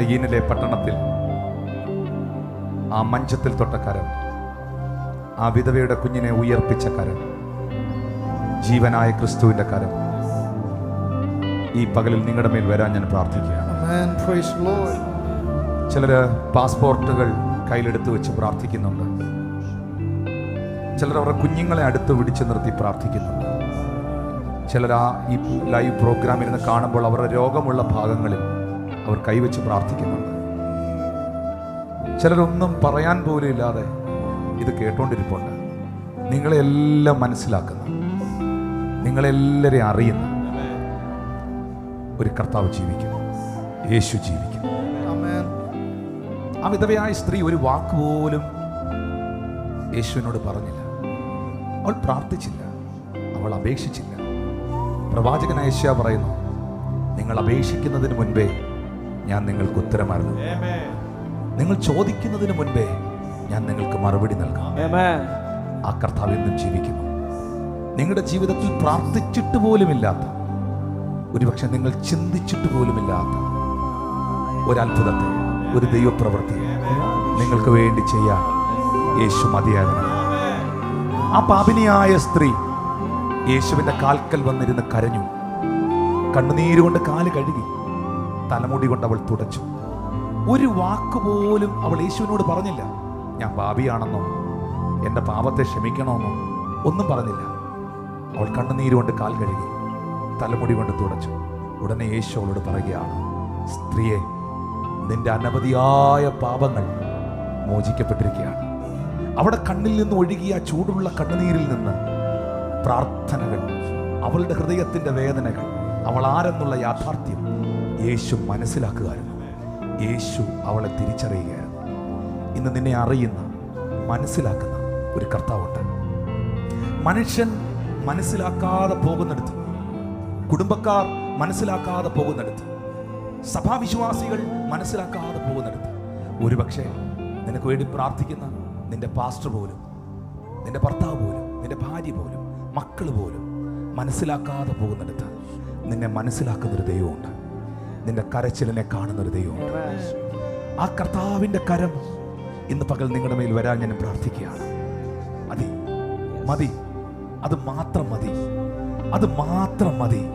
നയ്യീനിലെ പട്ടണത്തിൽ ആ മഞ്ചത്തിൽ തൊട്ട കരം ആ വിധവയുടെ കുഞ്ഞിനെ ഉയർപ്പിച്ച കരം ജീവനായ ക്രിസ്തുവിന്റെ കരം ഈ പകലിൽ നിങ്ങളുടെ മേൽ വരാൻ ഞാൻ പ്രാർത്ഥിക്കുകയാണ്. ചിലർ പാസ്പോർട്ടുകൾ കയ്യിലെടുത്ത് വെച്ച് പ്രാർത്ഥിക്കുന്നുണ്ട്. ചിലർ അവരുടെ കുഞ്ഞുങ്ങളെ അടുത്ത് പിടിച്ചു നിർത്തി പ്രാർത്ഥിക്കുന്നുണ്ട്. ചിലർ ആ ഈ ലൈവ് പ്രോഗ്രാമിൽ നിന്ന് കാണുമ്പോൾ അവരുടെ രോഗമുള്ള ഭാഗങ്ങളിൽ അവർ കൈവച്ച് പ്രാർത്ഥിക്കുന്നുണ്ട്. ചിലരൊന്നും പറയാൻ പോലും ഇല്ലാതെ ഇത് കേട്ടോണ്ടിരിപ്പുണ്ട്. നിങ്ങളെല്ലാം മനസ്സിലാക്കുന്ന. നിങ്ങളെല്ലാവരെയും അറിയുന്നു. ഒരു കർത്താവ് ജീവിക്കുന്നു. യേശു ജീവിക്കുന്നു. അമിതവയായ ആ വിധവയായ സ്ത്രീ ഒരു വാക്ക് പോലും യേശുവിനോട് പറഞ്ഞില്ല. അവൾ പ്രാർത്ഥിച്ചില്ല. അവൾ അപേക്ഷിച്ചില്ല. പ്രവാചകൻ യേശ പറയുന്നു നിങ്ങൾ അപേക്ഷിക്കുന്നതിന് മുൻപേ ഞാൻ നിങ്ങൾക്ക് ഉത്തരമായിരുന്നു നിങ്ങൾ ചോദിക്കുന്നതിന് മുൻപേ ഞാൻ നിങ്ങൾക്ക് മറുപടി നൽകാം. ആ കർത്താവ് എന്നും ജീവിക്കുന്നു. നിങ്ങളുടെ ജീവിതത്തിൽ പ്രാർത്ഥിച്ചിട്ട് പോലുമില്ലാത്ത ഒരുപക്ഷെ നിങ്ങൾ ചിന്തിച്ചിട്ട് പോലുമില്ലാത്ത ഒരത്ഭുതത്തെ ഒരു ദൈവപ്രവൃത്തിയെ നിങ്ങൾക്ക് വേണ്ടി ചെയ്യാൻ യേശു മതിയാകണം. ആ പാപിനിയായ സ്ത്രീ യേശുവിന്റെ കാൽക്കൽ വന്നിരുന്ന് കരഞ്ഞു. കണ്ണുനീരുകൊണ്ട് കാൽ കഴുകി. തലമുടി കൊണ്ട് അവൾ തുടച്ചു. ഒരു വാക്ക് പോലും അവൾ യേശുവിനോട് പറഞ്ഞില്ല. ഞാൻ പാപിയാണെന്നോ? എന്റെ പാപത്തെ ക്ഷമിക്കണമെന്നോ? ഒന്നും പറഞ്ഞില്ല. അവൾ കണ്ണുനീര് കൊണ്ട് കാൽ കഴുകി തലമുടി കൊണ്ട് തുടച്ചു. ഉടനെ യേശു അവളോട് പറയുകയാണ് സ്ത്രീയെ നിന്റെ അനവധിയായ പാപങ്ങൾ മോചിക്കപ്പെട്ടിരിക്കുകയാണ്. അവിടെ കണ്ണിൽ നിന്ന് ഒഴുകിയ ചൂടുള്ള കണ്ണുനീരിൽ നിന്ന് പ്രാർത്ഥനകൾ അവളുടെ ഹൃദയത്തിന്റെ വേദനകൾ അവൾ ആരെന്നുള്ള യാഥാർത്ഥ്യം യേശു മനസ്സിലാക്കുകയായിരുന്നു. യേശു അവളെ തിരിച്ചറിയുകയായിരുന്നു. ഇന്ന് നിന്നെ അറിയുന്ന മനസ്സിലാക്കുന്ന ഒരു കർത്താവുണ്ട്. മനുഷ്യൻ മനസ്സിലാക്കാതെ പോകുന്നിടത്ത് കുടുംബക്കാർ മനസ്സിലാക്കാതെ പോകുന്നിടത്ത് സഭാവിശ്വാസികൾ മനസ്സിലാക്കാതെ പോകുന്നിടത്ത് ഒരുപക്ഷെ നിനക്ക് വേണ്ടി പ്രാർത്ഥിക്കുന്ന നിന്റെ പാസ്റ്റർ പോലും നിന്റെ ഭർത്താവ് പോലും നിന്റെ ഭാര്യ പോലും മക്കൾ പോലും മനസ്സിലാക്കാതെ പോകുന്നിടത്ത് നിന്നെ മനസ്സിലാക്കുന്നൊരു ദൈവമുണ്ട്. നിന്റെ കരച്ചിലിനെ കാണുന്ന ഒരു ദൈവമുണ്ട് ആ കർത്താവിന്റെ കരം ഇന്ന് പകൽ നിങ്ങളുടെ മേൽ വരാൻ ഞാൻ പ്രാർത്ഥിക്കുകയാണ്. മതി. മതി. അത് മാത്രം മതി. അത് മാത്രം മതി.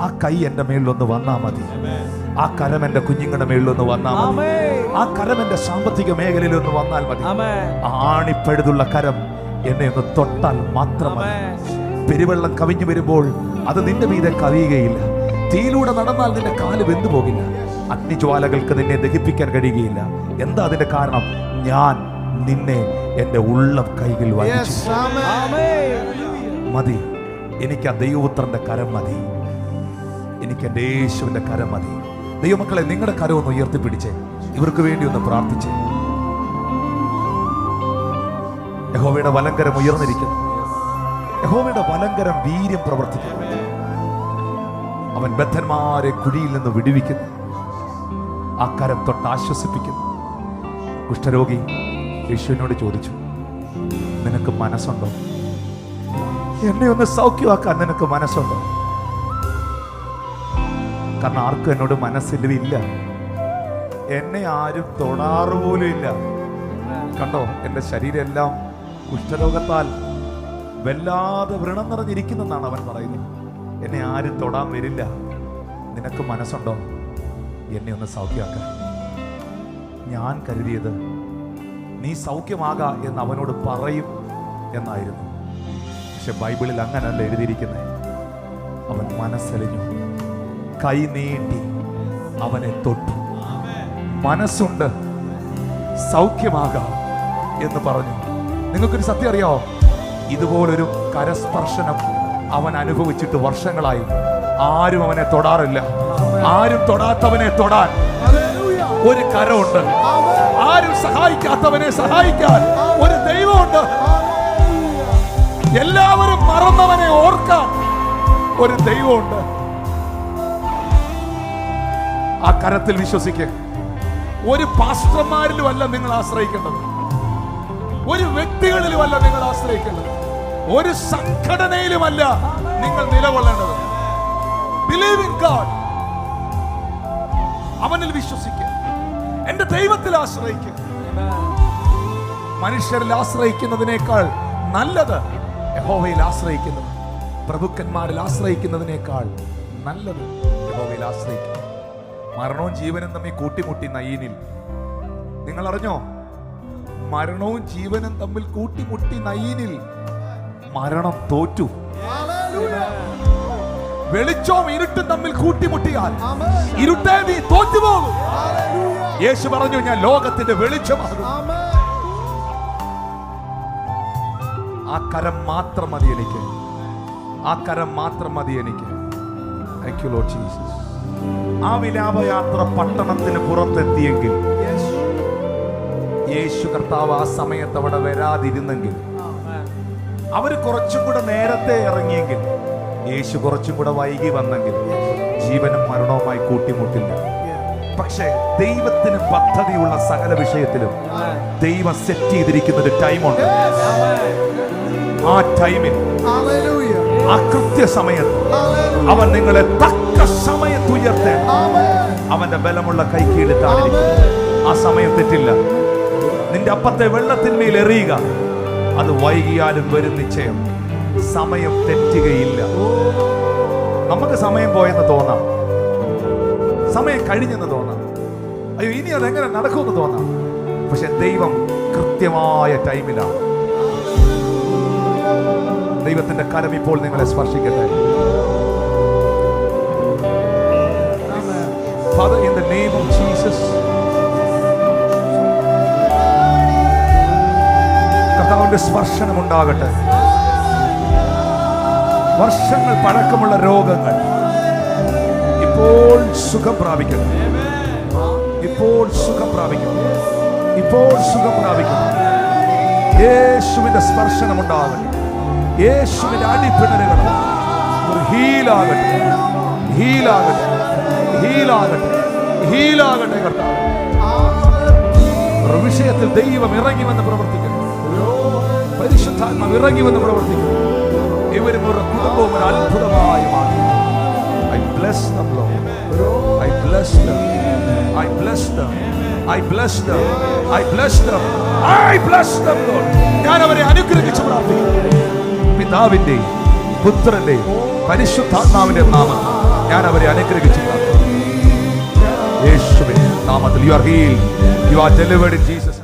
ആ കൈ എന്റെ മേളിലൊന്ന് വന്നാ മതി. ആ കരം എന്റെ കുഞ്ഞുങ്ങളുടെ മേളിലൊന്ന് വന്നാ മതി. ആ കരം എന്റെ സാമ്പത്തിക മേഖലയിൽ ഒന്ന് വന്നാൽ മതി. ആണിപ്പഴുതുള്ള കരം എന്നെ ഒന്ന് തൊട്ടാൽ മാത്രം മതി. പെരുവെള്ളം കവിഞ്ഞു വരുമ്പോൾ അത് നിന്റെ മീതെ കവിയുകയില്ല. തീയിലൂടെ നടന്നാൽ നിന്റെ കാൽ വെന്തു പോകില്ല. അഗ്നിജ്വാലകൾക്ക് നിന്നെ ദഹിപ്പിക്കാൻ കഴിയുകയില്ല. എന്താ അതിന്റെ കാരണം? ഞാൻ നിന്നെ എന്റെ ഉള്ളം കൈകൾ. മതി. എനിക്ക് ആ ദൈവപുത്രന്റെ കരം മതി. എനിക്ക് എന്റെ യേശുവിന്റെ കരം മതി. ദൈവമക്കളെ നിങ്ങളുടെ കരം ഒന്ന് ഉയർത്തിപ്പിടിച്ച്. ഇവർക്ക് വേണ്ടി ഒന്ന് പ്രാർത്ഥിച്ച്. യഹോവയുടെ വലങ്കരം ഉയർന്നിരിക്കുന്നു. യഹോവയുടെ വലങ്കരം വീര്യം പ്രവർത്തിക്കുന്നു. അവൻ ബദ്ധന്മാരെ കുഴിയിൽ നിന്ന് വിടുവിക്കുന്നു. ആ കരം തൊട്ട് ആശ്വസിപ്പിക്കുന്നു. കുഷ്ഠരോഗി യേശുവിനോട് ചോദിച്ചു നിനക്ക് മനസ്സുണ്ടോ? എന്നെ ഒന്ന് സൗഖ്യമാക്കാൻ നിനക്ക് മനസ്സുണ്ടോ? കാരണം ആർക്കും എന്നോട് മനസ്സില്ല എന്നെ ആരും തൊടാറ് പോലും ഇല്ല. കണ്ടോ എന്റെ ശരീരം എല്ലാം കുഷ്ഠരോഗത്താൽ വല്ലാതെ വ്രണം നിറഞ്ഞിരിക്കുന്നെന്നാണ് അവൻ പറയുന്നത്. എന്നെ ആരും തൊടാൻ വരില്ല. നിനക്ക് മനസ്സുണ്ടോ? എന്നെ ഒന്ന് സൗഖ്യമാക്ക. ഞാൻ കരുതിയത് നീ സൗഖ്യമാകാ എന്ന് അവനോട് പറയും എന്നായിരുന്നു. പക്ഷെ ബൈബിളിൽ അങ്ങനല്ല എഴുതിയിരിക്കുന്നത് അവൻ മനസ്സലിഞ്ഞു. കൈ നീട്ടി അവനെ തൊട്ടു. മനസ്സുണ്ട്. സൗഖ്യമാകാം എന്ന് പറഞ്ഞു. നിങ്ങൾക്കൊരു സത്യം അറിയാമോ ഇതുപോലൊരു കരസ്പർശനം അവൻ അനുഭവിച്ചിട്ട് വർഷങ്ങളായി. ആരും അവനെ തൊടാറില്ല. ആരും തൊടാത്തവനെ തൊടാൻ. ഒരു കരമുണ്ട്. ആരും സഹായിക്കാത്തവനെ സഹായിക്കാൻ ഒരു ദൈവമുണ്ട്. എല്ലാവരും മറന്നവനെ ഓർക്കാൻ ഒരു ദൈവമുണ്ട്. ആ കരത്തിൽ വിശ്വസിക്കുക ഒരു പാസ്റ്റർമാരിലുമല്ല നിങ്ങൾ ആശ്രയിക്കേണ്ടത്. ഒരു വ്യക്തികളിലുമല്ല നിങ്ങൾ ആശ്രയിക്കേണ്ടത്. ഒരു സംഘടനയിലുമല്ല നിങ്ങൾ നിലകൊള്ളേണ്ടത്. ബിലീവ് ഇൻ ഗാഡ് അവനിൽ വിശ്വസിക്കുക. എന്റെ ദൈവത്തിൽ ആശ്രയിക്കുക. മനുഷ്യരിൽ ആശ്രയിക്കുന്നതിനേക്കാൾ നല്ലത് യഹോവയിൽ ആശ്രയിക്കുന്നത് പ്രഭുക്കന്മാരിൽ ആശ്രയിക്കുന്നതിനേക്കാൾ നല്ലത് യഹോവയിൽ ആശ്രയിക്കുന്നത് മരണവും ജീവനും തമ്മിൽ കൂട്ടിമുട്ടി നയീനിൽ. നിങ്ങൾ അറിഞ്ഞോ മരണവും ജീവനും തമ്മിൽ കൂട്ടിമുട്ടി നയീനിൽ മരണം തോറ്റു. വെളിച്ചവും ഇരുട്ടും തമ്മിൽ കൂട്ടിമുട്ടിയാൽ ഇരുട്ടേ നീ തോറ്റുപോകും. യേശു പറഞ്ഞു ഞാൻ ലോകത്തിന്റെ വെളിച്ചമാകും. ആ കരം മാത്രം മതി എനിക്ക്. ആ കരം മാത്രം മതി എനിക്ക്. ആ വിലാപയാത്ര പട്ടണത്തിന് പുറത്തെത്തിയെങ്കിൽ യേശു കർത്താവ് ആ സമയത്ത് അവിടെ വരാതിരുന്നെങ്കിൽ അവർ കുറച്ചും കൂടെ നേരത്തെ ഇറങ്ങിയെങ്കിൽ യേശു കുറച്ചും കൂടെ വൈകി വന്നെങ്കിൽ ജീവനും മരണവുമായി കൂട്ടിമുട്ടില്ല. പക്ഷേ ദൈവത്തിന് പദ്ധതിയുള്ള സകല വിഷയത്തിലും ദൈവം സെറ്റ് ചെയ്തിരിക്കുന്ന ഒരു ടൈമുണ്ട് ആ ടൈമിൽ. ആ കൃത്യസമയത്ത് അവൻ നിങ്ങളെ തക്ക സമയത്ത് ഉയർത്തേണ്ട അവന്റെ ബലമുള്ള കൈ കീഴിട്ടാണിരിക്കും ആ സമയം തെറ്റില്ല. നിന്റെ അപ്പത്തെ വെള്ളത്തിന്മേൽ എറിയുക. അത് വൈകിയാലും വരും നിശ്ചയം. സമയം തെറ്റുകയില്ല. നമുക്ക് സമയം പോയെന്ന് തോന്നാം. സമയം കഴിഞ്ഞെന്ന് തോന്നാം. അയ്യോ ഇനി അതെങ്ങനെ നടക്കുമെന്ന് തോന്നാം. പക്ഷെ ദൈവം കൃത്യമായ ടൈമിലാണ്. ദൈവത്തിന്റെ കരം ഇപ്പോൾ നിങ്ങളെ സ്പർശിക്കട്ടെ. Father, in the name of Jesus. കർത്താവിന്റെ സ്പർശനം ഉണ്ടാകട്ടെ. വർഷങ്ങൾ പഴക്കമുള്ള രോഗങ്ങൾ ഇപ്പോൾ സുഖം പ്രാപിക്കുന്നു. ഇപ്പോൾ സുഖം പ്രാപിക്കുന്നു. ഇപ്പോൾ സുഖം പ്രാപിക്കുന്നു. യേശുവിന്റെ സ്പർശനം ഉണ്ടാകട്ടെ. യേശുവിന്റെ അടിപ്പിണരുകൾ ഹീലാകട്ടെ. ഹീലാകട്ടെ. ഹീലാകട്ടെ. ഹീലാകട്ടെ കർത്താവ്. വിഷയത്തിൽ ദൈവം ഇറങ്ങി വന്ന് പരിശുദ്ധാത്മാവ് ഇറങ്ങി വന്ന് പ്രവർത്തിക്കുന്നു. ഇവരും ഒരു കുടുംബവും ഒരു അത്ഭുതമായി മാറി I bless them I bless I bless them. I them. I bless them. I bless them Lord. ഞാൻ അവരെ അനുഗ്രഹിച്ച് പ്രാർത്ഥിക്കുന്നു. പിതാവിന്റെ പുത്രന്റെ പരിശുദ്ധാത്മാവിന്റെ നാമത്തിൽ ഞാൻ അവരെ അനുഗ്രഹിച്ചു യേശുവിൻ നാമത്തിൽ. You are heal you are delivered Jesus